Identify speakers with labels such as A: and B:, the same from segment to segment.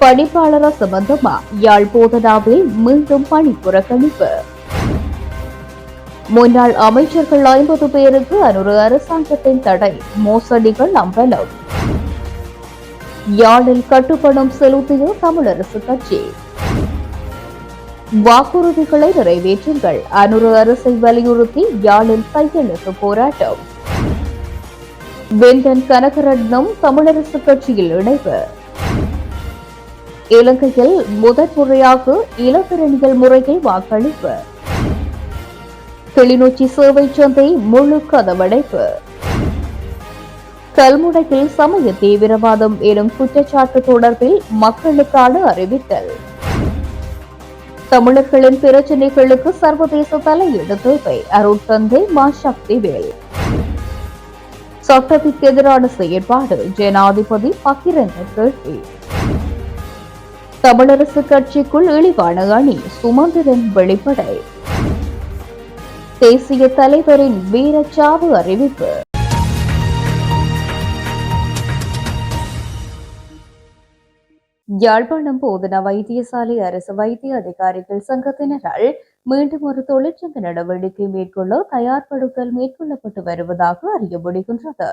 A: பணிப்பாளர சம்பந்தமா யாழ் போதனாவில் மீண்டும் பணி புறக்கணிப்பு. முன்னாள் அமைச்சர்கள் ஐம்பது பேருக்கு அனுரு அரசாங்கத்தின் தடை மோசடிகள் அம்பலம். யாழில் கட்டுப்பணம் செலுத்திய தமிழரசு கட்சி. வாக்குறுதிகளை நிறைவேற்றுங்கள். அனுரு அரசை வலியுறுத்தி யாழில் கையெழுத்து போராட்டம். வெந்தன் கனகரட்னம் தமிழரசு கட்சியில் இணைவு. இலங்கையில் முதற் முறையாக இளம்பிரணிகள் முறையில் வாக்களிப்பு. கிளிநொச்சி சேவை சந்தை முழு கதவடைப்பு. கல்முனையில் சமய தீவிரவாதம் எனும் குற்றச்சாட்டு தொடர்பில் மக்களுக்கான அறிவித்தல். தமிழர்களின் பிரச்சினைகளுக்கு சர்வதேச தலையீடு தேவை அருட்தந்தை மா. சக்திவேல். சட்டத்திற்கு எதிரான செயற்பாடு ஜனாதிபதி பகிரங்க கேள்வி. தமிழரசு கட்சிக்குள் இழிவான அணி சுமந்திரன் வெளிப்படை. தேசிய தலைவரின் வீரச்சாவு அறிவிப்பு. யாழ்ப்பாணம் போதனா வைத்தியசாலை அரசு வைத்திய அதிகாரிகள் சங்கத்தினரால் மீண்டும் ஒரு தொழிற்சங்க நடவடிக்கை மேற்கொள்ள தயார்படுத்தல் மேற்கொள்ளப்பட்டு வருவதாக அறிய முடிகின்றது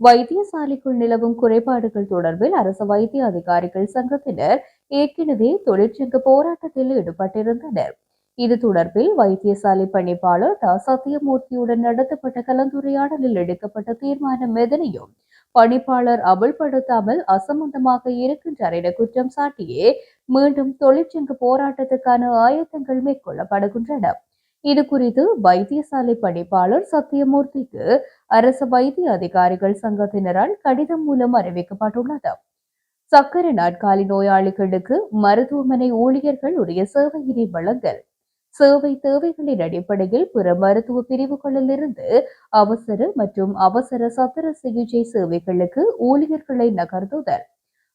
A: வைத்தியசாலைக்குள் நிலவும் குறைபாடுகள் தொடர்பில் அரசு வைத்திய அதிகாரிகள் சங்கத்தினர் ஏற்கனவே தொழிற்சங்க போராட்டத்தில் ஈடுபட்டிருந்தனர். இது தொடர்பில் வைத்தியசாலை பணிப்பாளர் த சத்தியமூர்த்தியுடன் நடத்தப்பட்ட கலந்துரையாடலில் எடுக்கப்பட்ட தீர்மானம் எதனையும் பணிப்பாளர் அமல்படுத்தாமல் அசம்பந்தமாக இருக்கின்றார் என குற்றம் சாட்டியே மீண்டும் தொழிற்சங்க போராட்டத்துக்கான ஆயத்தங்கள் மேற்கொள்ளப்படுகின்றன. இது குறித்து வைத்தியசாலை பணிப்பாளர் சத்தியமூர்த்திக்கு அரசு வைத்திய அதிகாரிகள் சங்கத்தினரால் கடிதம் மூலம் அறிவிக்கப்பட்டுள்ளது. சக்கரை நாட்காலி நோயாளிகளுக்கு மருத்துவமனை ஊழியர்கள் உரிய சேவையினை வழங்கல் சேவை தேவைகளின் அடிப்படையில் பிற மருத்துவ பிரிவுகளிலிருந்து அவசர மற்றும் அவசர சத்திர சிகிச்சை சேவைகளுக்கு ஊழியர்களை நகர்த்துதல்.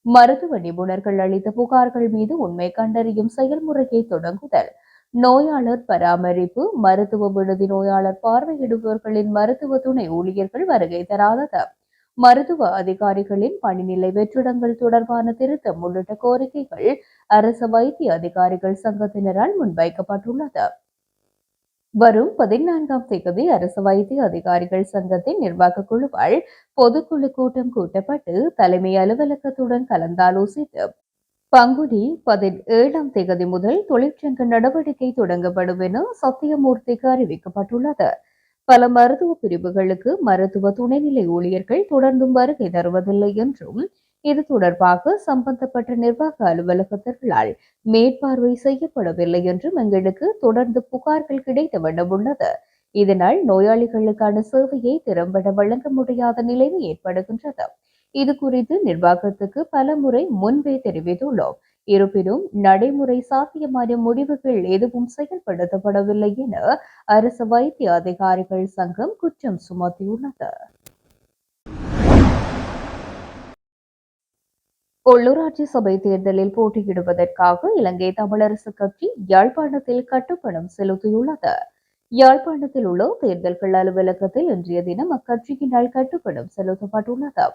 A: மருத்துவ நிபுணர்கள் அளித்த புகார்கள் மீது உண்மை கண்டறியும் செயல்முறையை தொடங்குதல். நோயாளர் பராமரிப்பு மருத்துவ விடுதி நோயாளர் பார்வையிடுபவர்களின் மருத்துவ துணை ஊழியர்கள் வருகை தராதது. மருத்துவ அதிகாரிகளின் பணிநிலை வெற்றிடங்கள் தொடர்பான திருத்தம் உள்ளிட்ட கோரிக்கைகள் அரச வைத்திய அதிகாரிகள் சங்கத்தினரால் முன்வைக்கப்பட்டுள்ளது. வரும் பதினான்காம் தேதி அரசு வைத்திய அதிகாரிகள் சங்கத்தின் நிர்வாக குழுவால் பொதுக்குழு கூட்டம் கூட்டப்பட்டு தலைமை அலுவலகத்துடன் கலந்தாலோசித்து பங்குனி பதினேழாம் தேதி முதல் தொழிற்சங்க நடவடிக்கை தொடங்கப்படும் என சத்தியமூர்த்திக்கு அறிவிக்கப்பட்டுள்ளது. பல மருத்துவ பிரிவுகளுக்கு மருத்துவ துணைநிலை ஊழியர்கள் தொடர்ந்தும் வருகை தருவதில்லை என்றும் இது தொடர்பாக சம்பந்தப்பட்ட நிர்வாக அலுவலகத்தர்களால் மேற்பார்வை செய்யப்படவில்லை என்றும் எங்களுக்கு தொடர்ந்து புகார்கள் கிடைத்த வண்ணம் உள்ளது. இதனால் நோயாளிகளுக்கான சேவையை திறம்பட வழங்க முடியாத நிலைமை ஏற்படுகின்றது. இது குறித்து நிர்வாகத்துக்கு பல முறை முன்பே தெரிவித்துள்ளோம். இருப்பினும் நடைமுறை சாத்தியமான முடிவுகள் எதுவும் செயல்படுத்தப்படவில்லை என அரசு வைத்திய அதிகாரிகள் சங்கம் குற்றம் சுமத்தியுள்ளது. உள்ளூராட்சி சபை தேர்தலில் போட்டியிடுவதற்காக இலங்கை தமிழரசு கட்சி யாழ்ப்பாணத்தில் கட்டுப்பணம் செலுத்தியுள்ளது. யாழ்ப்பாணத்தில் உள்ள தேர்தல்கள் அலுவலகத்தில் இன்றைய தினம் அக்கட்சியினால் கட்டுப்பணம் செலுத்தப்பட்டுள்ளது.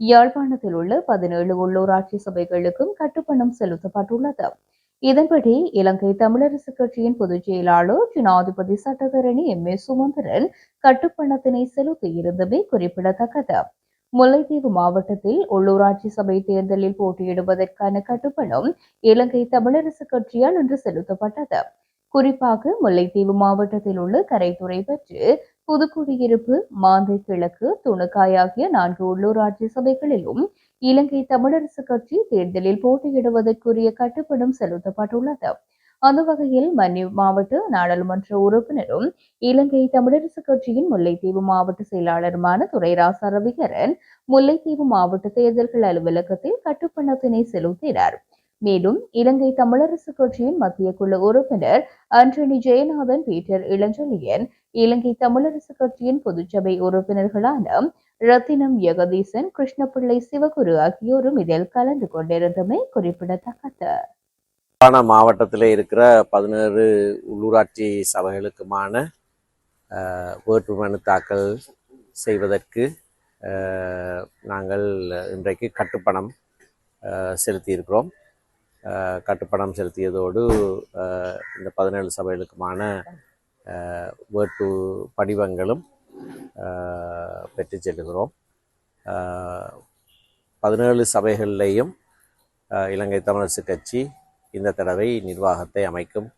A: யாழ்ப்பாணத்தில் உள்ள பதினேழு உள்ளூராட்சி சபைகளுக்கும் கட்டுப்பணம் செலுத்தப்பட்டுள்ளது. இதன்படி இலங்கை தமிழரசு கட்சியின் பொதுச் செயலாளர் ஜனாதிபதி சட்டத்தரணி எம். ஏ. சுமந்திரன் கட்டுப்பணத்தினை செலுத்தியிருந்தமை குறிப்பிடத்தக்கது. முல்லைத்தீவு மாவட்டத்தில் உள்ளூராட்சி சபை தேர்தலில் போட்டியிடுவதற்கான கட்டுப்பணம் இலங்கை தமிழரசு கட்சியால் இன்று செலுத்தப்பட்டது. குறிப்பாக முல்லைத்தீவு மாவட்டத்தில் உள்ள கரைத்துறை பற்றி புதுக்குடியிருப்பு மாந்தை கிழக்கு துணுக்காய் ஆகிய நான்கு உள்ளூராட்சி சபைகளிலும் இலங்கை தமிழரசு கட்சி தேர்தலில் போட்டியிடுவதற்குரிய கட்டுப்பணம் செலுத்தப்பட்டுள்ளது. அந்த வகையில் மன்னி மாவட்ட நாடாளுமன்ற உறுப்பினரும் இலங்கை தமிழரசு கட்சியின் முல்லைத்தீவு மாவட்ட செயலாளருமான துரைராசா ரவிகரன் முல்லைத்தீவு மாவட்ட தேர்தல்கள் அலுவலகத்தில் கட்டுப்பணத்தினை செலுத்தினார். மேலும் இலங்கை தமிழரசு கட்சியின் மத்திய குழு உறுப்பினர் அன்றனி ஜெயநாதன் பீட்டர் இளஞ்சலியன் இலங்கை தமிழரசு கட்சியின் பொதுச்சபை உறுப்பினர்களான ரத்தினம் யகதீசன் கிருஷ்ணபிள்ளை சிவகுரு ஆகியோரும் இதில் கலந்து கொண்டிருந்தமை குறிப்பிடத்தக்கது.
B: யாழ்ப்பாண மாவட்டத்தில் இருக்கிற பதினேழு உள்ளூராட்சி சபைகளுக்குமான வேட்புமனு தாக்கல் செய்வதற்கு அஹ், நாங்கள் இன்றைக்கு கட்டுப்பணம் செலுத்தியிருக்கிறோம். கட்டுப்பணம் செலுத்தியதோடு இந்த பதினேழு சபைகளுக்குமான வேட்டு வேட்பு படிவங்களும் பெற்று செல்கிறோம். பதினேழு சபைகளிலேயும் இலங்கை தமிழரசு கட்சி இந்த தடவை நிர்வாகத்தை அமைக்கும்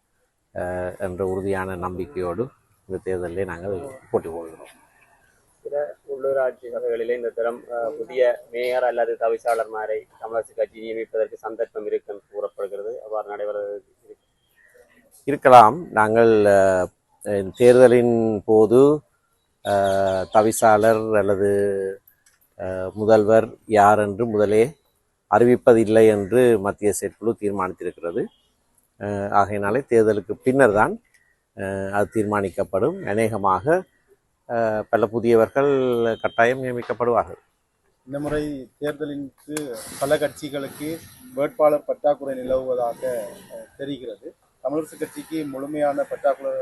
B: என்ற உறுதியான நம்பிக்கையோடு இந்த தேர்தலில் நாங்கள் போட்டி போடுகிறோம்.
C: சில உள்ளூராட்சி சபைகளிலே இந்த தரம் புதிய மேயர் அல்லது தவிசாளர்மாரை தமிழரசு கட்சி நியமிப்பதற்கு சந்தர்ப்பம் இருக்கு என்று கூறப்படுகிறது. அவ்வாறு நடைபெறுவது
B: இருக்கலாம். நாங்கள் தேர்தலின் போது தவிசாளர் அல்லது முதல்வர் யார் என்று முதலே அறிவிப்பதில்லை என்று மத்திய செயற்குழு தீர்மானித்திருக்கிறது. ஆகையினாலே தேர்தலுக்கு பின்னர் தான் அது தீர்மானிக்கப்படும். அநேகமாக பல புதியவர்கள் கட்டாயம் நியமிக்கப்படுவார்கள்.
D: இந்த முறை தேர்தலிற்கு பல கட்சிகளுக்கு வேட்பாளர் பற்றாக்குறை நிலவுவதாக தெரிகிறது. தமிழரசு கட்சிக்கு முழுமையான பற்றாக்குறை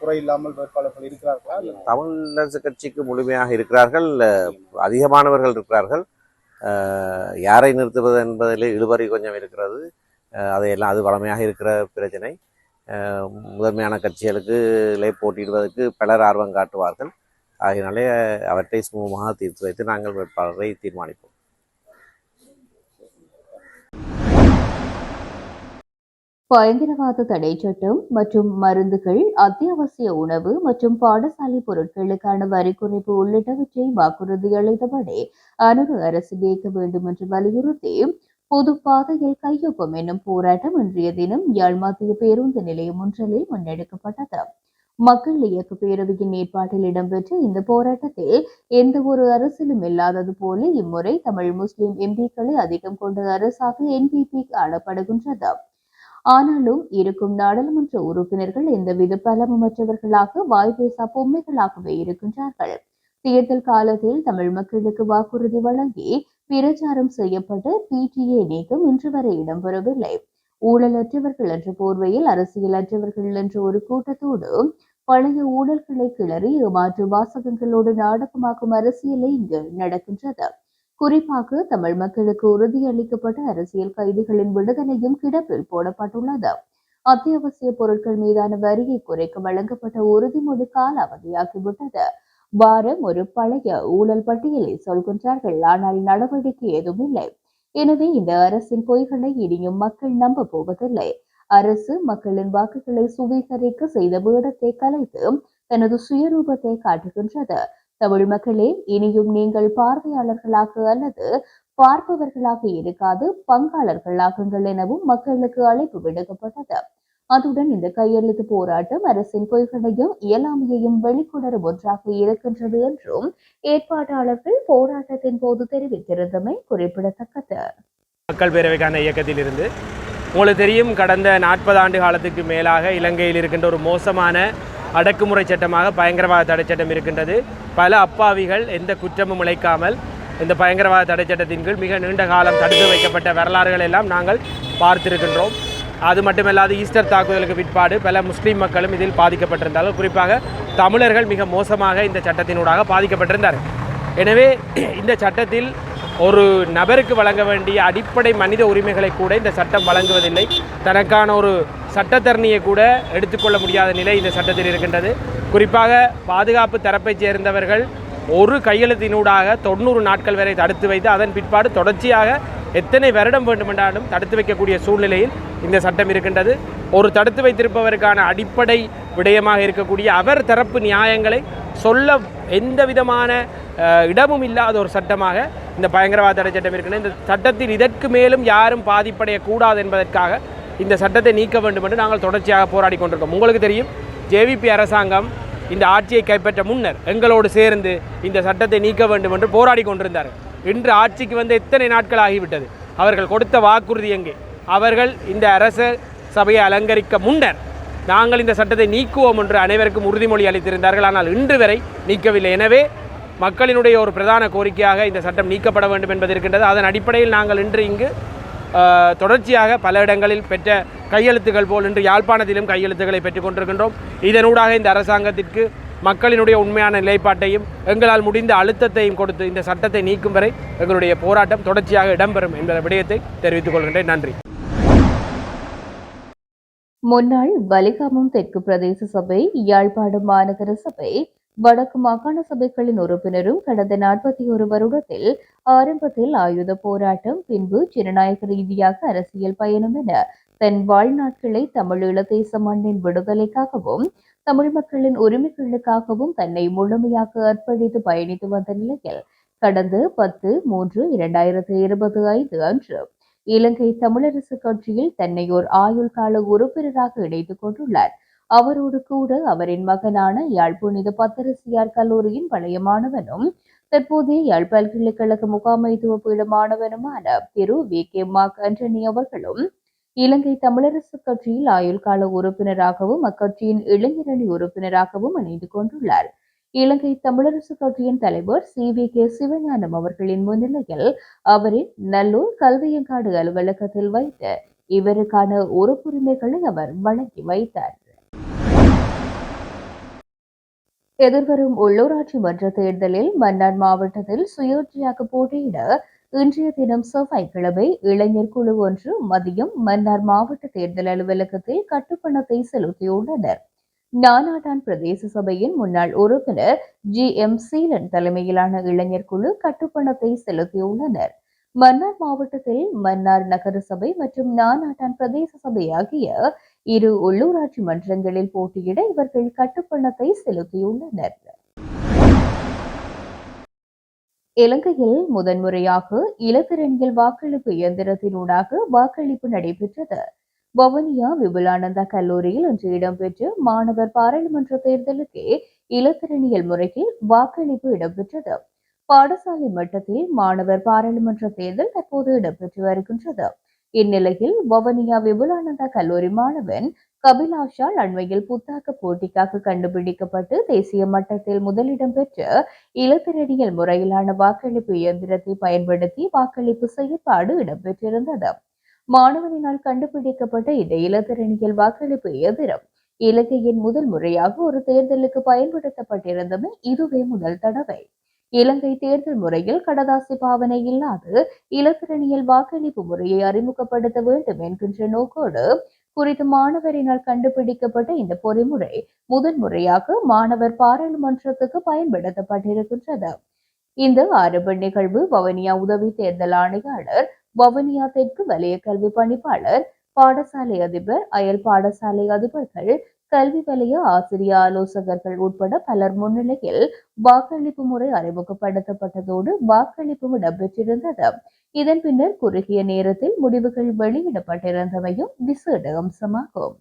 D: குறை இல்லாமல் வேட்பாளர்கள் இருக்கிறார்களா?
B: தமிழரசு கட்சிக்கு முழுமையாக இருக்கிறார்கள். அதிகமானவர்கள் இருக்கிறார்கள். யாரை நிறுத்துவது என்பதில் இழுபறி கொஞ்சம் இருக்கிறது. அதையெல்லாம் அது வளமையாக இருக்கிற பிரச்சனை. முதன்மையான கட்சிகளுக்கு லே போட்டியிடுவதற்கு பலர் ஆர்வம் காட்டுவார்கள். ஆகையினாலே அவற்றை சுமூகமாக தீர்த்து வைத்து நாங்கள் வேட்பாளரை தீர்மானிப்போம்.
A: பயங்கரவாத தடை சட்டம் மற்றும் மருந்துகள் அத்தியாவசிய உணவு மற்றும் பாடசாலை பொருட்களுக்கான வரி குறைப்பு உள்ளிட்டவற்றை வாக்குறுதி அளித்தபடி அனுர அரசு வேண்டும் என்று வலியுறுத்தி பொது பாதையில் கையொப்பம் என்னும் போராட்டம் இன்றைய தினம் யாழ் மத்திய பேருந்து நிலையம் ஒன்றில் முன்னெடுக்கப்பட்டது. மக்கள் இயக்க பேரவையின் ஏற்பாட்டில் இடம்பெற்ற இந்த போராட்டத்தில் எந்த ஒரு அரசிலும் இல்லாதது போல இம்முறை தமிழ் முஸ்லிம் எம்பிக்களை அதிகம் கொண்ட அரசாக என்பிபி காணப்படுகின்றது ஆனாலும் இருக்கும் நாடாளுமன்ற உறுப்பினர்கள் எந்தவித பலமுமற்றவர்களாக வாய்ப்பேசா பொம்மைகளாகவே இருக்கின்றார்கள். தேர்தல் காலத்தில் தமிழ் மக்களுக்கு வாக்குறுதி வழங்கி பிரச்சாரம் செய்யப்பட்ட பிடிஏ நீக்கம் இன்று வரை இடம்பெறவில்லை. ஊழலற்றவர்கள் என்ற போர்வையில் அரசியலற்றவர்கள் என்ற ஒரு கூட்டத்தோடு பழைய ஊழல்களை கிளறி ஏமாற்று வாசகங்களோடு நாடகமாக்கும் அரசியலை இங்கு நடக்கின்றது. குறிப்பாக தமிழ் மக்களுக்கு உறுதியளிக்கப்பட்ட அரசியல் கைதிகளின் விடுதலையும் கிடப்பில் போடப்பட்டுள்ளது. அத்தியாவசிய பொருட்கள் மீதான வரியை குறைக்க வழங்கப்பட்ட உறுதிமொழி காலாவதியாகிவிட்டது. வாரம் ஒரு பழைய ஊழல் பட்டியலை சொல்கின்றார்கள். ஆனால் நடவடிக்கை எதுவும் இல்லை. எனவே இந்த அரசின் பொய்களை இனியும் மக்கள் நம்ப போவதில்லை. அரசு மக்களின் வாக்குகளை சுவீகரிக்க செய்த வேடத்தை கலைத்து தனது சுயரூபத்தை காட்டுகின்றது. தமிழ் மக்களே இனியும் நீங்கள் பார்வையாளர்களாக அல்லது பார்ப்பவர்களாக இருக்காது பங்காளர்களாகுங்கள் எனவும் மக்களுக்கு அழைப்பு விடுக்கப்பட்டது. அத்துடன் இந்த கையெழுத்து போராட்டம் அரசின் பொய்களையும் இயலாமையையும் வெளிக்கொணரும் ஒன்றாக இருக்கின்றது என்றும் ஏற்பாட்டாளர்கள் போராட்டத்தின் போது தெரிவித்திருந்தமை குறிப்பிடத்தக்கது.
E: மக்கள் பேரவைக்கான இயக்கத்திலிருந்து உங்களுக்கு தெரியும் கடந்த நாற்பது ஆண்டு காலத்துக்கு மேலாக இலங்கையில் இருக்கின்ற ஒரு மோசமான அடக்குமுறை சட்டமாக பயங்கரவாத தடை சட்டம் இருக்கின்றது. பல அப்பாவிகள் எந்த குற்றமும் இழைக்காமல் இந்த பயங்கரவாத தடை சட்டத்தின் கீழ் மிக நீண்ட காலம் தடுத்து வைக்கப்பட்ட வரலாறுகள் எல்லாம் நாங்கள் பார்த்திருக்கின்றோம். அது மட்டுமல்லாது ஈஸ்டர் தாக்குதலுக்கு பிற்பாடு பல முஸ்லீம் மக்களும் இதில் பாதிக்கப்பட்டிருந்தார்கள். குறிப்பாக தமிழர்கள் மிக மோசமாக இந்த சட்டத்தினூடாக பாதிக்கப்பட்டிருந்தார்கள். எனவே இந்த சட்டத்தில் ஒரு நபருக்கு வழங்க வேண்டிய அடிப்படை மனித உரிமைகளை கூட இந்த சட்டம் வழங்குவதில்லை. தனக்கான ஒரு சட்டத்தரணியை கூட எடுத்துக்கொள்ள முடியாத நிலை இந்த சட்டத்தில் இருக்கின்றது. குறிப்பாக பாதுகாப்பு தரப்பைச் சேர்ந்தவர்கள் ஒரு கையெழுத்தினூடாக தொண்ணூறு நாட்கள் வரை தடுத்து வைத்து அதன் பிற்பாடு தொடர்ச்சியாக எத்தனை வருடம் வேண்டுமென்றாலும் தடுத்து வைக்கக்கூடிய சூழ்நிலையில் இந்த சட்டம் இருக்கின்றது. ஒரு தடுத்து வைத்திருப்பவருக்கான அடிப்படை விடயமாக இருக்கக்கூடிய அவர் தரப்பு நியாயங்களை சொல்ல எந்த விதமான இடமும் இல்லாத ஒரு சட்டமாக இந்த பயங்கரவாத தடை சட்டம் இருக்கின்றது. இந்த சட்டத்தில் இதற்கு மேலும் யாரும் பாதிப்படையக்கூடாது என்பதற்காக இந்த சட்டத்தை நீக்க வேண்டும் என்று நாங்கள் தொடர்ச்சியாக போராடி கொண்டிருக்கோம். உங்களுக்கு தெரியும் ஜேவிபி அரசாங்கம் இந்த ஆட்சியை கைப்பற்ற முன்னர் எங்களோடு சேர்ந்து இந்த சட்டத்தை நீக்க வேண்டும் என்று போராடி கொண்டிருந்தார்கள். இன்று ஆட்சிக்கு வந்து எத்தனை நாட்கள் ஆகிவிட்டது? அவர்கள் கொடுத்த வாக்குறுதி எங்கே? அவர்கள் இந்த அரச சபையை அலங்கரிக்க முன்னர் நாங்கள் இந்த சட்டத்தை நீக்குவோம் என்று அனைவருக்கும் உறுதிமொழி அளித்திருந்தார்கள். ஆனால் இன்று வரை நீக்கவில்லை. எனவே மக்களினுடைய ஒரு பிரதான கோரிக்கையாக இந்த சட்டம் நீக்கப்பட வேண்டும் என்பது இருக்கின்றது. அதன் அடிப்படையில் நாங்கள் இன்று இங்கு தொடர்ச்சியாக பல இடங்களில் பெற்ற கையெழுத்துக்கள் போல் இன்று யாழ்ப்பாணத்திலும் கையெழுத்துக்களை பெற்றுக் கொண்டிருக்கின்றோம். இதனூடாக இந்த அரசாங்கத்திற்கு மக்களினுடைய உண்மையான நிலைப்பாட்டையும் எங்களால் முடிந்த அழுத்தத்தையும் கொடுத்து இந்த சட்டத்தை நீக்கும் வரை எங்களுடைய போராட்டம் தொடர்ச்சியாக இடம்பெறும் என்ற விடயத்தை தெரிவித்துக் கொள்கின்றேன். நன்றி.
A: முன்னாள் வலிகாமம் தெற்கு பிரதேச சபை யாழ்ப்பாணம் மாநகர சபை வடக்கு மாகாண சபைகளின் உறுப்பினரும் கடந்த நாற்பத்தி ஒரு வருடத்தில் ஆரம்பத்தில் ஆயுத போராட்டம் பின்பு ஜனநாயக ரீதியாக அரசியல் பயணம் என தன் வாழ்நாட்களை தமிழீழ தேச மண்ணின் விடுதலைக்காகவும் தமிழ் மக்களின் உரிமைகளுக்காகவும் தன்னை முழுமையாக அர்ப்பணித்து பயணித்து வந்த நிலையில் கடந்த பத்து மூன்று இரண்டாயிரத்து இருபது ஐந்து அன்று இலங்கை தமிழரசு கட்சியில் தன்னை ஒரு ஆயுள் கால உறுப்பினராக இணைத்துக் கொண்டுள்ளார். அவரோடு கூட அவரின் மகனான யாழ் புனித பத்தரசியார் கல்லூரியின் பழைய மாணவனும் தற்போதைய யாழ் பல்கலைக்கழக முகாமைத்துவ பீட மாணவனுமான Thiru V K Mark Antony அவர்களும் இலங்கை தமிழரசு கட்சியில் ஆயுள் கால உறுப்பினராகவும் அக்கட்சியின் இளைஞரணி உறுப்பினராகவும் இணைந்து கொண்டுள்ளார். இலங்கை தமிழரசு கட்சியின் தலைவர் சி. வி. கே. சிவஞானம் அவர்களின் முன்னிலையில் அவரின் நல்லூர் கல்வியங்காடு அலுவலகத்தில் வைத்து இவருக்கான உறுப்புரிமைகளை அவர் வழங்கி வைத்தார். எதிர்வரும் உள்ளூராட்சி மன்ற தேர்தலில் மன்னார் மாவட்டத்தில் சுயேட்சையாக போட்டியிட இன்றைய தினம் செவ்வாய்க்கிழமை இளைஞர் குழு ஒன்று மதியம் மன்னார் மாவட்ட தேர்தல் அலுவலகத்தில் கட்டுப்பணத்தை செலுத்தியுள்ளனர். நானாட்டான் பிரதேச சபையின் முன்னாள் உறுப்பினர் ஜி. எம். சீலன் தலைமையிலான இளைஞர் குழு கட்டுப்பணத்தை செலுத்தியுள்ளனர். மன்னார் மாவட்டத்தில் மன்னார் நகரசபை மற்றும் நானாட்டான் பிரதேச சபை ஆகிய இரு உள்ளூராட்சி மன்றங்களில் போட்டியிட இவர்கள் கட்டுப்பணத்தை செலுத்தியுள்ளனர். இலங்கையில் முதன்முறையாக இலத்திரனியல் வாக்களிப்பு இயந்திரத்தினூடாக வாக்களிப்பு நடைபெற்றது. வவனியா விபுலானந்தா கல்லூரியில் இன்று இடம்பெற்ற மாணவர் பாராளுமன்ற தேர்தலுக்கு இலத்திரனியல் முறையில் வாக்களிப்பு இடம்பெற்றது. பாடசாலை மட்டத்தில் மாணவர் பாராளுமன்ற தேர்தல் தற்போது இடம்பெற்று வருகின்றது. இந்நிலையில் வவனியா விபுலானந்தா கல்லூரி மாணவன் கபிலாஷால் அண்மையில் புத்தாக்க போட்டிக்காக கண்டுபிடிக்கப்பட்டு தேசிய மட்டத்தில் முதலிடம் பெற்ற இலத்திரடியல் முறையிலான வாக்களிப்பு இயந்திரத்தை பயன்படுத்தி வாக்களிப்பு செயற்பாடு இடம்பெற்றிருந்தது. மாணவனினால் கண்டுபிடிக்கப்பட்ட இந்த இலத்திரணியல் வாக்களிப்பு இயந்திரம் இலங்கையின் முதல் முறையாக ஒரு தேர்தலுக்கு பயன்படுத்தப்பட்டிருந்தமை இதுவே முதல் தடவை. இலங்கை தேர்தல் முறையில் கடதாசி பாவனை இல்லாது இலத்திரனியல் வாக்களிப்பு முறையை அறிமுகப்படுத்த வேண்டும் என்கின்ற நோக்கோடு குறித்த மாணவரினால் கண்டுபிடிக்கப்பட்ட இந்த பொறிமுறை முதன் முறையாக மாணவர் பாராளுமன்றத்துக்கு பயன்படுத்தப்பட்டிருக்கின்றது. இந்த ஆரம்ப நிகழ்வு வவனியா உதவி தேர்தல் ஆணையாளர் வவனியா தெற்கு வலய கல்வி பணிப்பாளர் பாடசாலை அதிபர் அயல் பாடசாலை அதிபர்கள் கல்வி வலய ஆசிரிய ஆலோசகர்கள் உட்பட பலர் முன்னிலையில் வாக்களிப்பு முறை அறிமுகப்படுத்தப்பட்டதோடு வாக்களிப்பு இடம்பெற்றிருந்தது. இதன் பின்னர் குறுகிய நேரத்தில் முடிவுகள் வெளியிடப்பட்டிருந்தமையும் விசேட அம்சமாகும்.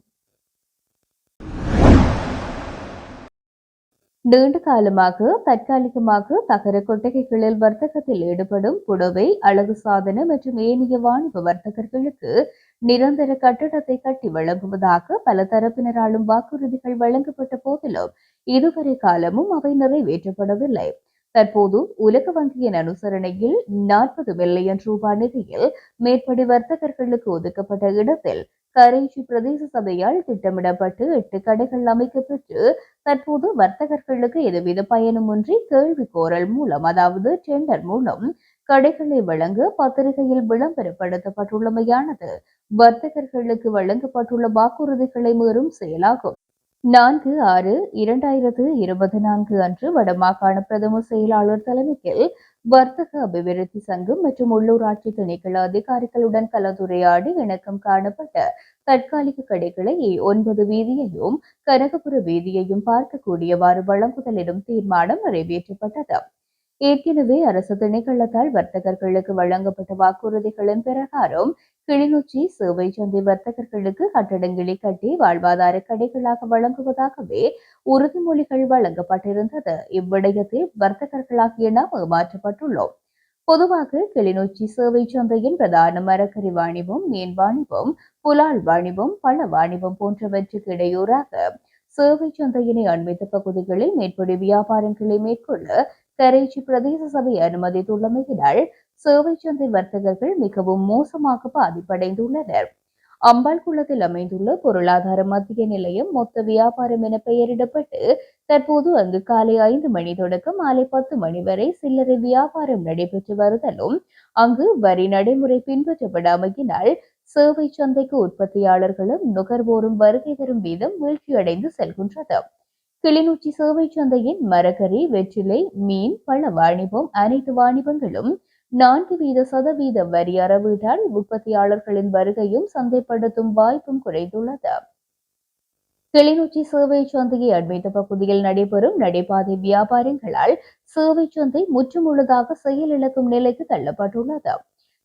A: நீண்ட காலமாக தற்காலிகமாக தகர கொட்டகைகளில் வர்த்தகத்தில் ஈடுபடும் புடவை அழகு சாதன மற்றும் ஏனைய வாணிப வர்த்தகர்களுக்கு நிரந்தர கட்டடத்தை கட்டி வழங்குவதாக பல தரப்பினராலும் வாக்குறுதிகள் வழங்கப்பட்ட போதிலும் இதுவரை காலமும் அவை நிறைவேற்றப்படவில்லை. தற்போது உலக வங்கியின் அனுசரணையில் நாற்பது மில்லியன் ரூபாய் நிதியில் மேற்படி வர்த்தகர்களுக்கு ஒதுக்கப்பட்ட இடத்தில் கரைச்சி பிரதேச சபையால் திட்டமிடப்பட்டு எட்டு கடைகள் அமைக்கப்பட்டு தற்போது வர்த்தகர்களுக்கு எதுவித பயனுமின்றி கேள்வி கோரல் மூலம் அதாவது டெண்டர் மூலம் கடைகளை வழங்க பத்திரிகையில் விளம்பரப்படுத்தப்பட்டுள்ளமையானது வர்த்தகர்களுக்கு வழங்கப்பட்டுள்ள வாக்குறுதிகளை மீறும் செயலாகும். நான்கு ஆறு இரண்டாயிரத்து இருபத்தி நான்கு அன்று வடமாகாண பிரதம செயலாளர் தலைமையில் வர்த்தக அபிவிருத்தி சங்கம் மற்றும் உள்ளூராட்சி திணைக்கள அதிகாரிகளுடன் கலந்துரையாடி இணக்கம் காணப்பட்ட தற்காலிக கடைகளை ஒன்பது வீதியையும் கனகபுர வீதியையும் பார்க்கக்கூடியவாறு வழங்குதலிடும் தீர்மானம் நிறைவேற்றப்பட்டது. ஏற்கனவே அரசு திணைக்களத்தால் வர்த்தகர்களுக்கு வழங்கப்பட்ட வாக்குறுதிகளின் பிரகாரம் கிளிநொச்சி சேவை சந்தை வர்த்தகர்களுக்கு கட்டடங்களை கட்டி வாழ்வாதார கடைகளாக வழங்குவதாகவே உறுதிமொழிகள் வழங்கப்பட்டிருந்தது. இவ்விடயத்தில் வர்த்தகர்களாகிய நாம் ஏமாற்றப்பட்டுள்ளோம். பொதுவாக கிளிநொச்சி சேவை சந்தையின் பிரதான மரக்கறி வாணிபம் மீன் வாணிபம் புலால் வாணிபம் பழ வாணிபம் போன்றவற்றுக்கு இடையூறாக சேவை சந்தையினை அண்மித்த பகுதிகளில் மேற்படி வியாபாரங்களை மேற்கொள்ள கரைச்சி பிரதேச சபை அனுமதித்துள்ளமையினால் சேவை சந்தை வர்த்தகர்கள் மிகவும் மோசமாக பாதிப்படைந்துள்ளனர். அம்பாள் குளத்தில் அமைந்துள்ள பொருளாதார மத்திய நிலையம் மொத்த வியாபாரம் என பெயரிடப்பட்டு தற்போது அங்கு காலை ஐந்து மணி தொடக்கம் மாலை பத்து மணி வரை சில்லறை வியாபாரம் நடைபெற்று வருதலும் அங்கு வரி நடைமுறை பின்பற்றப்படாமையினால் சேவை சந்தைக்கு உற்பத்தியாளர்களும் நுகர்வோரும் வருகை தரும் வீதம் வீழ்ச்சியடைந்து செல்கின்றது. கிளிநொச்சி சேவை சந்தையின் மரக்கறி வெற்றிலை மீன் பழ வாணிபம் அனைத்து வாணிபங்களும் நான்கு வீத சதவீத வரி அறவீட்டால் உற்பத்தியாளர்களின் வருகையும் சந்தைப்படுத்தும் வாய்ப்பும் குறைந்துள்ளது. கிளிநொச்சி சேவை சந்தையை அண்மித்த பகுதியில் நடைபெறும் நடைபாதை வியாபாரங்களால் சேவை சந்தை முற்றுமுழுதாக செயலிழக்கும் நிலைக்கு தள்ளப்பட்டுள்ளது.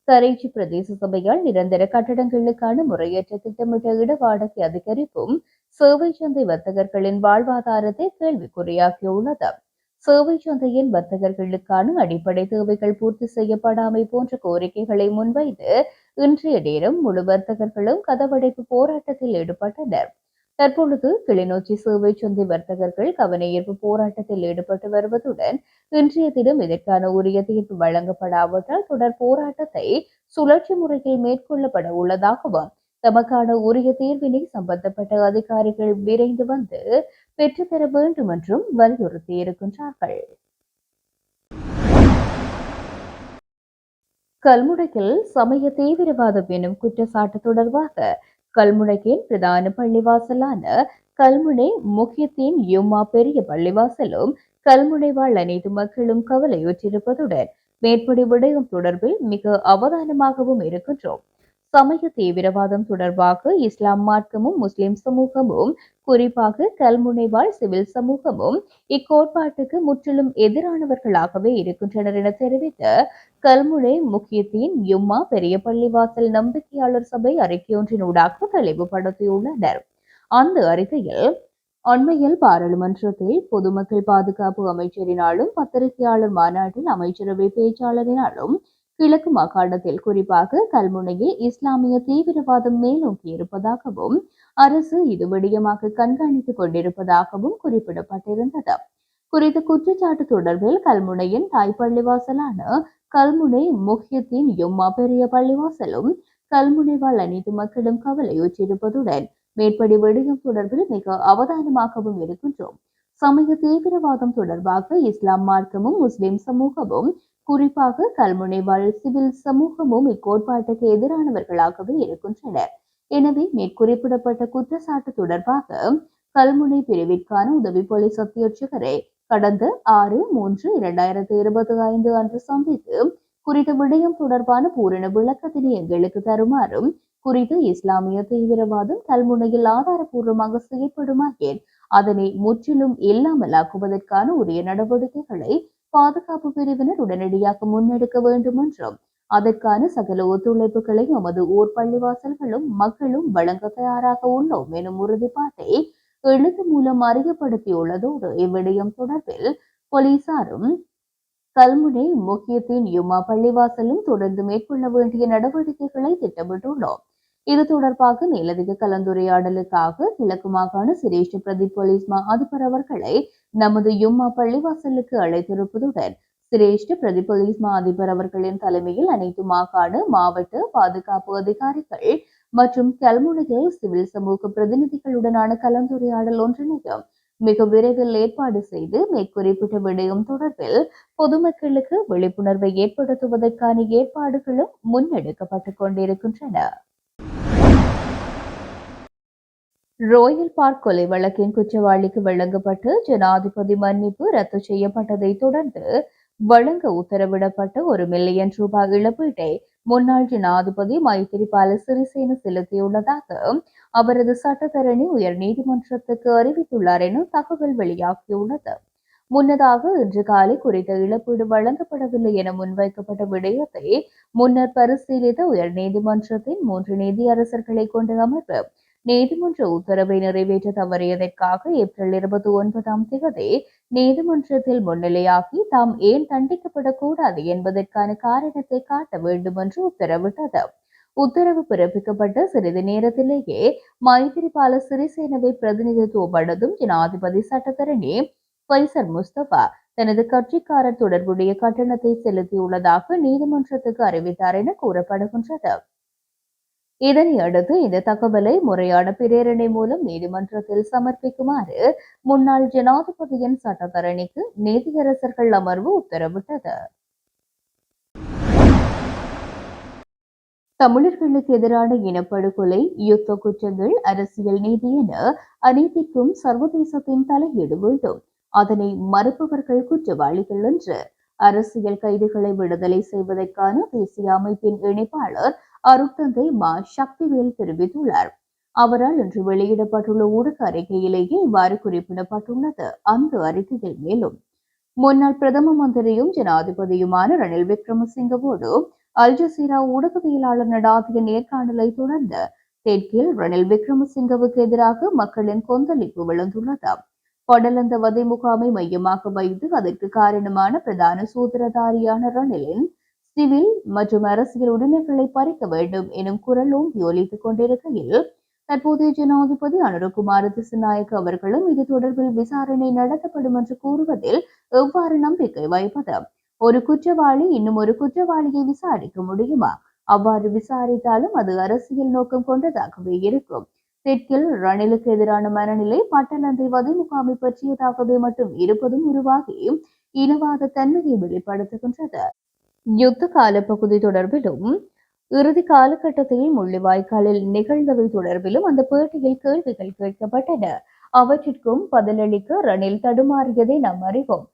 A: கரைச்சி பிரதேச சபையால் நிரந்தர கட்டடங்களுக்கான முறையற்ற திட்டமிட்ட இடவாடகை அதிகரிப்பும் சேவை சந்தை வர்த்தகர்களின் வாழ்வாதாரத்தை கேள்விக்குறியாகியுள்ளது சேவை சந்தையின் வர்த்தகர்களுக்கான அடிப்படை தேவைகள் பூர்த்தி செய்யப்படாமை போன்ற கோரிக்கைகளை முன்வைத்து இன்றைய நேரம் முழு வர்த்தகர்களும் கதவடைப்பு போராட்டத்தில் ஈடுபட்டனர். தற்பொழுது கிளிநொச்சி சேவை சந்தை வர்த்தகர்கள் கவனஈர்ப்பு போராட்டத்தில் ஈடுபட்டு வருவதுடன் இன்றைய தினம் இதற்கான உரிய தீர்ப்பு வழங்கப்படாவிட்டால் தொடர் போராட்டத்தை சுழற்சி முறையில் மேற்கொள்ளப்பட உள்ளதாகவும் தமக்கான உரிய தீர்வினை சம்பந்தப்பட்ட அதிகாரிகள் விரைந்து வந்து பெற்றுத்தர வேண்டும் என்றும் வலியுறுத்தியிருக்கின்றார்கள். கல்முடக்கில் சமய தீவிரவாதம் எனும் குற்றச்சாட்டு தொடர்பாக கல்முனையின் பிரதான பள்ளிவாசலான கல்முனை முக்கியத்தின் யுமா பெரிய பள்ளிவாசலும் கல்முனை வாழ் அனைத்து மக்களும் கவலையுற்றிருப்பதுடன் மேற்படி விடயம் தொடர்பில் மிக அவதானமாகவும் இருக்கின்றோம். சமய தீவிரவாதம் தொடர்பாக இஸ்லாம் மார்க்கமும் முஸ்லிம் சமூகமும் குறிப்பாக கல்முனைவாழ் சிவில் சமூகமும் இக்கோட்பாட்டுக்கு முற்றிலும் எதிரானவர்களாகவே இருக்கின்றனர் என தெரிவித்த கல்முனை முக்கியத்தின் யும்மா பெரிய பள்ளிவாசல் நம்பிக்கையாளர் சபை அறிக்கையொன்றினூடாக தெளிவுபடுத்தியுள்ளனர். அந்த அறிக்கையில் அண்மையில் பாராளுமன்றத்தில் பொதுமக்கள் பாதுகாப்பு அமைச்சரினாலும் பத்திரிகையாளர் மாநாட்டில் அமைச்சரவை பேச்சாளரினாலும் கிழக்கு மாகாணத்தில் குறிப்பாக கல்முனையில் இஸ்லாமிய தீவிரவாதம் மேலோங்கி இருப்பதாகவும் அரசு இது விடயமாக கண்காணித்துக் கொண்டிருப்பதாகவும் குறிப்பிடப்பட்டிருந்தது. குறித்த குற்றச்சாட்டு தொடர்பில் கல்முனையின் தாய் பள்ளிவாசலான கல்முனை முக்கியத்தின் யும்மா பெரிய பள்ளிவாசலும் கல்முனை வாழ் அனைத்து மக்களும் கவலையுற்றிருப்பதுடன் மேற்படி விடயம் தொடர்பில் மிக அவதானமாகவும் இருக்கின்றோம். சமய தீவிரவாதம் தொடர்பாக இஸ்லாம் மார்க்கமும் முஸ்லிம் சமூகமும் குறிப்பாக கல்முனை வாழ் சிவில் சமூகமும் இக்கோட்பாட்டுக்கு எதிரானவர்களாகவே இருக்கின்றனர். எனவே மேற்குறிப்பிடப்பட்ட குற்றச்சாட்டு தொடர்பாக கல்முனை பிரிவிற்கான உதவி போலீஸ் அத்தியட்சகரை கடந்த ஆறு மூன்று இரண்டாயிரத்தி இருபத்தி ஐந்து அன்று சந்தித்து குறித்த விடயம் தொடர்பான பூரண விளக்கத்தினை எங்களுக்கு தருமாறும் குறித்த இஸ்லாமிய தீவிரவாதம் கல்முனையில் ஆதாரபூர்வமாக செய்யப்படுமாயின் அதனை முற்றிலும் இல்லாமலாக்குவதற்கான உரிய நடவடிக்கைகளை பாதுகாப்பு பிரிவினர் உடனடியாக முன்னெடுக்க வேண்டும் என்றும் அதற்கான சகல ஒத்துழைப்புகளை எமது ஊர் பள்ளிவாசல்களும் மக்களும் வழங்க தயாராக உள்ளோம் எனும் உறுதிப்பாட்டை எழுத்து மூலம் அறியப்படுத்தியுள்ளதோடு இவ்விடயம் தொடர்பில் போலீசாரும் கல்முனை முக்கியத்தின் யுமா பள்ளிவாசலும் தொடர்ந்து மேற்கொள்ள வேண்டிய நடவடிக்கைகளை திட்டமிட்டுள்ளோம். இது தொடர்பாக மேலதிக கலந்துரையாடலுக்காக கிழக்கு மாகாண சிரேஷ்ட பிரதி போலீஸ் மா அதிபர் அவர்களை நமது யும்மா பள்ளிவாசலுக்கு அழைத்திருப்பதுடன் சிரேஷ்ட பிரதி மா அதிபர் அவர்களின் தலைமையில் அனைத்து மாகாண மாவட்ட பாதுகாப்பு அதிகாரிகள் மற்றும் கல்முனையில் சிவில் சமூக பிரதிநிதிகளுடனான கலந்துரையாடல் ஒன்றினையும் மிக விரைவில் ஏற்பாடு செய்து மேற்குறிப்பிட்ட விடயம் தொடர்பில் பொதுமக்களுக்கு விழிப்புணர்வை ஏற்படுத்துவதற்கான ஏற்பாடுகளும் முன்னெடுக்கப்பட்டுக் கொண்டிருக்கின்றன. ரோயல் பார்க் கொலை வழக்கின் குற்றவாளிக்கு வழங்கப்பட்டு ஜனாதிபதி மன்னிப்பு ரத்து செய்யப்பட்டதை தொடர்ந்து வழங்க உத்தரவிடப்பட்ட ஒரு மில்லியன் ரூபாய் இழப்பீட்டை முன்னாள் ஜனாதிபதி மைத்திரிபால சிறிசேன செலுத்தியுள்ளதாக அவரது சட்டத்தரணி உயர் நீதிமன்றத்துக்கு அறிவித்துள்ளார் என தகவல் வெளியாகியுள்ளது. முன்னதாக இன்று காலை குறித்த இழப்பீடு வழங்கப்படவில்லை என முன்வைக்கப்பட்ட விடயத்தை முன்னர் பரிசீலித்த உயர் நீதிமன்றத்தின் மூன்று நீதியரசர்களை கொண்ட அமர்வு நீதிமன்ற உத்தரவை நிறைவேற்ற தவறியதற்காக ஏப்ரல் இருபத்தி ஒன்பதாம் தேதி நீதிமன்றத்தில் முன்னிலையாகி தாம் ஏன் தண்டிக்கப்படக்கூடாது என்பதற்கான காரணத்தை காட்ட வேண்டும் என்று உத்தரவிட்டது. உத்தரவு பிறப்பிக்கப்பட்ட சிறிது நேரத்திலேயே மைத்திரிபால சிறிசேனவை பிரதிநிதித்துவப்படுத்தும் ஜனாதிபதி சட்டத்தரணி பைசர் முஸ்தபா தனது கட்சிக்காரர் தொடர்புடைய கட்டணத்தை செலுத்தியுள்ளதாக நீதிமன்றத்துக்கு அறிவித்தார் என கூறப்படுகின்றது. இதனை அடுத்து இந்த தகவலை முறையான பிரேரணை மூலம் நீதிமன்றத்தில் சமர்ப்பிக்குமாறு முன்னாள் ஜனாதிபதியின் சட்டத்தரணிக்கு நீதியரசர்கள் அமர்வு உத்தரவிட்டது. தமிழர்களுக்கு எதிரான இனப்படுகொலை யுத்த குற்றங்கள் அரசியல் நீதி என அநீதிக்கும் சர்வதேசத்தின் தலையீடு வேண்டும் அதனை மறுப்பவர்கள் குற்றவாளிகள் என்று அரசியல் கைதிகளை விடுதலை செய்வதற்கான தேசிய அமைப்பின் இணைப்பாளர் அருட்தந்தை மா சக்திவேல் தெரிவித்துள்ளார். அவரால் இன்று வெளியிடப்பட்டுள்ள ஊடக அறிக்கையிலேயே இவ்வாறு குறிப்பிடப்பட்டுள்ளது. அந்த அறிக்கையில் மேலும் முன்னாள் பிரதம மந்திரியும் ஜனாதிபதியுமான ரணில் விக்ரமசிங்கவோடு அல் ஜசீரா ஊடகவியலாளர் நடாத்திய நேர்காணலை தொடர்ந்து தெற்கில் ரணில் விக்ரமசிங்கவுக்கு எதிராக மக்களின் கொந்தளிப்பு விழுந்துள்ளது. படலந்த வதை முகாமை மையமாக வைத்து அதற்கு காரணமான பிரதான சூத்திரதாரியான ரணிலின் சிவில் மற்றும் அரசியல் உரிமைகளை பறிக்க வேண்டும் எனும் குரல் ஓங்கி ஒலித்துக் கொண்டிருக்கையில் தற்போதைய ஜனாதிபதி அனுரகுமார திசுநாயக் அவர்களும் இது தொடர்பில் விசாரணை நடத்தப்படும் என்று கூறுவதில் எவ்வாறு நம்பிக்கை வைப்பது? ஒரு குற்றவாளி இன்னும் ஒரு குற்றவாளியை விசாரிக்க முடியுமா? அவ்வாறு விசாரித்தாலும் அது அரசியல் நோக்கம் கொண்டதாகவே இருக்கும். தெற்கில் ரணிலுக்கு எதிரான மனநிலை பட்டணத்தை வதை முகாமை பற்றியதாகவே மட்டும் இருப்பதும் உருவாகி இனவாத தன்மையை வெளிப்படுத்துகின்றது. யுத்த காலப்பகுதி தொடர்பிலும் இறுதி காலகட்டத்தில் முள்ளிவாய்க்காலில் நிகழ்ந்தவை தொடர்பிலும் அந்த பேட்டியில் கேள்விகள் கேட்கப்பட்டன. அவற்றிற்கும் பதிலளிக்க ரணில் தடுமாறியதை நாம் அறிவோம்.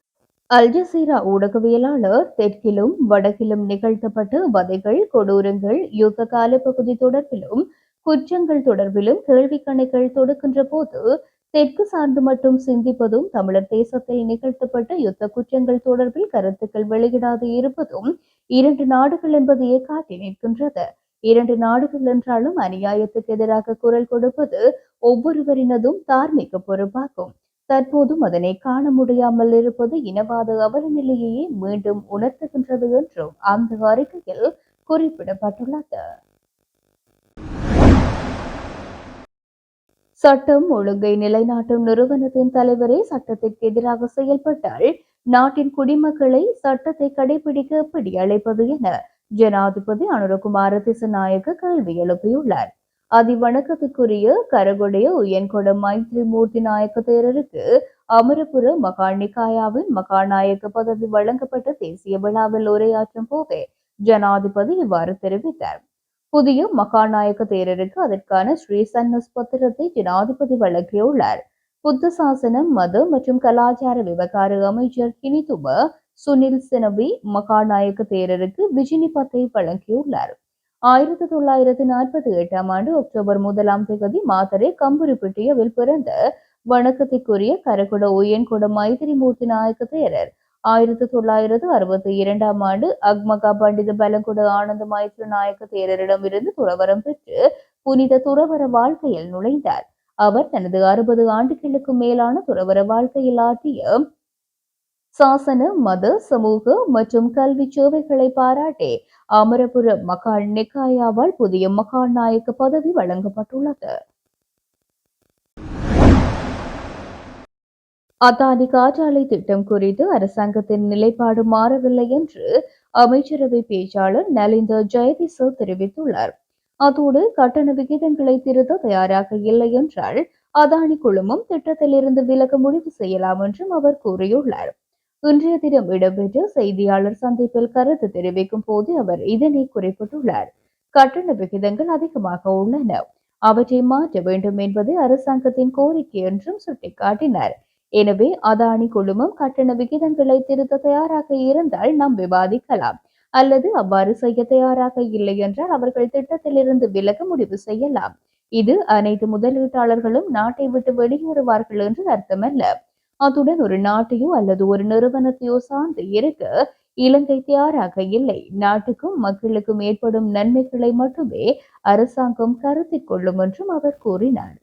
A: அல்ஜசீரா ஊடகவியலாளர் தெற்கிலும் வடக்கிலும் நிகழ்த்தப்பட்ட வதைகள் கொடூரங்கள் யுத்த காலப்பகுதி தொடர்பிலும் குற்றங்கள் தொடர்பிலும் கேள்வி கணைகள் தொடுக்கின்ற போது தெற்கு சார்ந்து மட்டும் சிந்திப்பதும் தமிழர் தேசத்தில் நிகழ்த்தப்பட்ட யுத்த குற்றங்கள் தொடர்பில் கருத்துக்கள் வெளியிடாது இருப்பதும் இரண்டு நாடுகள் என்பதையே காட்டி நிற்கின்றது. இரண்டு நாடுகள் என்றாலும் அநியாயத்துக்கு எதிராக குரல் கொடுப்பது ஒவ்வொருவரினதும் தார்மீக பொறுப்பாகும். தற்போதும் அதனை காண முடியாமல் இருப்பது இனவாத அவலநிலையையே மீண்டும் உணர்த்துகின்றது என்றும் அந்த அறிக்கையில் குறிப்பிடப்பட்டுள்ளது. சட்டம் ஒழுங்கை நிலைநாட்டும் நிறுவனத்தின் தலைவரே சட்டத்திற்கு எதிராக செயல்பட்டால் நாட்டின் குடிமக்களை சட்டத்தை கடைபிடிக்க எப்படி அழைப்பது என ஜனாதிபதி அனுரகுமார திசநாயக கேள்வி எழுப்பியுள்ளார். அதிவணக்கத்துக்குரிய கரகுடைய உயன்கொட மைத்ரி மூர்த்தி நாயக்க தேரருக்கு அமரபுர மகாநிகாயாவின் மகாநாயக்க பதவி வழங்கப்பட்ட தேசிய விழாவில் உரையாற்றும் போதே ஜனாதிபதி இவ்வாறு தெரிவித்தார். புதிய மகாநாயக தேரருக்கு அதற்கான ஸ்ரீ சன்னஸ் பத்திரத்தை ஜனாதிபதி வழங்கியுள்ளார். புத்த சாசனம் மது மற்றும் கலாச்சார விவகார அமைச்சர் கினிதுப சுனில் செனவி மகாநாயக தேரருக்கு விஜினிபத்தை வழங்கியுள்ளார். ஆயிரத்தி தொள்ளாயிரத்தி நாற்பத்தி எட்டாம் ஆண்டு அக்டோபர் முதலாம் தேதி மாத்தரே கம்புரிப்பட்டியவில் பிறந்த வணக்கத்திற்குரிய கரகுட உயன்குட மைத்திரி மூர்த்தி நாயக்க தேரர் ஆயிரத்தி தொள்ளாயிரத்து அறுபத்தி இரண்டாம் ஆண்டு அக்மகா பண்டித பலங்குட ஆனந்த மைத்ர நாயக்க தேரரிடமிருந்து துறவரம் பெற்று புனித துறவர வாழ்க்கையில் நுழைந்தார். அவர் தனது அறுபது ஆண்டுகளுக்கு மேலான துறவர வாழ்க்கையில் ஆற்றிய சாசன மத சமூக மற்றும் கல்வி சேவைகளை பாராட்டி அமரபுர மகான் நிக்காயாவால் புதிய மகான் நாயக்க பதவி வழங்கப்பட்டுள்ளது. அதானி காற்றாலை திட்டம் குறித்து அரசாங்கத்தின் நிலைப்பாடு மாறவில்லை என்று அமைச்சரவை பேச்சாளர் நலிந்த ஜெயதிசோ தெரிவித்துள்ளார். அதோடு கட்டண விகிதங்களை திருத்த தயாராக இல்லை என்றால் அதானி குழுமம் திட்டத்திலிருந்து விலக முடிவு செய்யலாம் என்றும் அவர் கூறியுள்ளார். இன்றைய தினம் இடம்பெற்ற செய்தியாளர் சந்திப்பில் கருத்து தெரிவிக்கும் போது அவர் இதனை குறிப்பிட்டுள்ளார். கட்டண விகிதங்கள் அதிகமாக உள்ளன. அவற்றை மாற்ற வேண்டும் என்பது அரசாங்கத்தின் கோரிக்கை என்றும் சுட்டிக்காட்டினார். எனவே அதானி குழுமம் கட்டண விகிதங்களை திருத்த தயாராக இருந்தால் நாம் விவாதிக்கலாம். அல்லது அவ்வாறு செய்ய தயாராக இல்லை என்றால் அவர்கள் திட்டத்திலிருந்து விலக முடிவு செய்யலாம். இது அனைத்து முதலீட்டாளர்களும் நாட்டை விட்டு வெளியேறுவார்கள் என்று அர்த்தமல்ல. அத்துடன் ஒரு நாட்டையோ அல்லது ஒரு நிறுவனத்தையோ சார்ந்து இருக்க இலங்கை தயாராக இல்லை. நாட்டுக்கும் மக்களுக்கும் ஏற்படும் நன்மைகளை மட்டுமே அரசாங்கம் கருத்தில் கொள்ளும் என்றும் அவர் கூறினார்.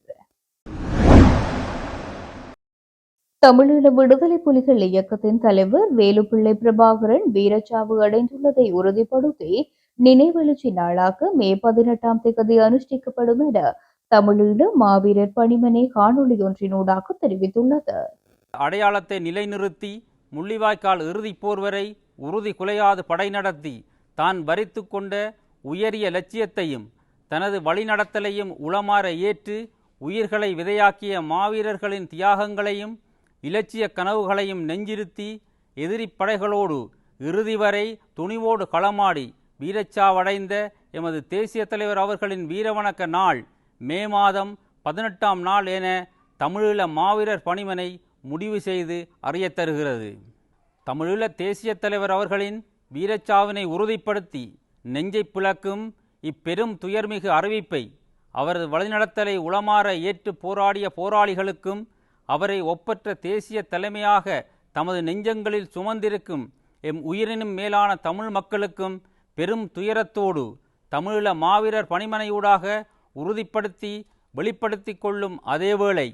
A: தமிழீழ விடுதலை புலிகள் இயக்கத்தின் தலைவர் வேலுப்பிள்ளை பிரபாகரன் வீரச்சாவு அடைந்துள்ளதை உறுதிப்படுத்தி நினைவெழுச்சி நாளாக மே பதினெட்டாம் தேதி அனுஷ்டிக்கப்படும் என தமிழீழ மாவீரர் பணிமனை காணொலி ஒன்றினூடாக தெரிவித்துள்ளது.
F: அடையாளத்தை நிலைநிறுத்தி முள்ளிவாய்க்கால் இறுதிப் போர் வரை உறுதி குலையாது படை நடத்தி தான் வரித்து கொண்ட உயரிய லட்சியத்தையும் தனது வழிநடத்தலையும் உளமாற ஏற்று உயிர்களை விதையாக்கிய மாவீரர்களின் தியாகங்களையும் இலட்சிய கனவுகளையும் நெஞ்சிருத்தி எதிரி படைகளோடு இறுதி வரை துணிவோடு களமாடி வீரச்சாவடைந்த எமது தேசிய தலைவர் அவர்களின் வீரவணக்க நாள் மே மாதம் பதினெட்டாம் நாள் என தமிழீழ மாவீரர் பணிமனை முடிவு செய்து அறியத் தருகிறது. தமிழீழ தேசிய தலைவர் அவர்களின் வீரச்சாவினை உறுதிப்படுத்தி நெஞ்சை பிளக்கும் இப்பெரும் துயர்மிகு அறிவிப்பை அவரது வழிநடத்தலை உளமாற ஏற்று போராடிய போராளிகளுக்கும் அவரை ஒப்பற்ற தேசிய தலைமையாக தமது நெஞ்சங்களில் சுமந்திருக்கும் எம் உயிரினும் மேலான தமிழ் மக்களுக்கும் பெரும் துயரத்தோடு தமிழீழ மாவீரர் பணிமனையூடாக உறுதிப்படுத்தி வெளிப்படுத்தி கொள்ளும் அதேவேளை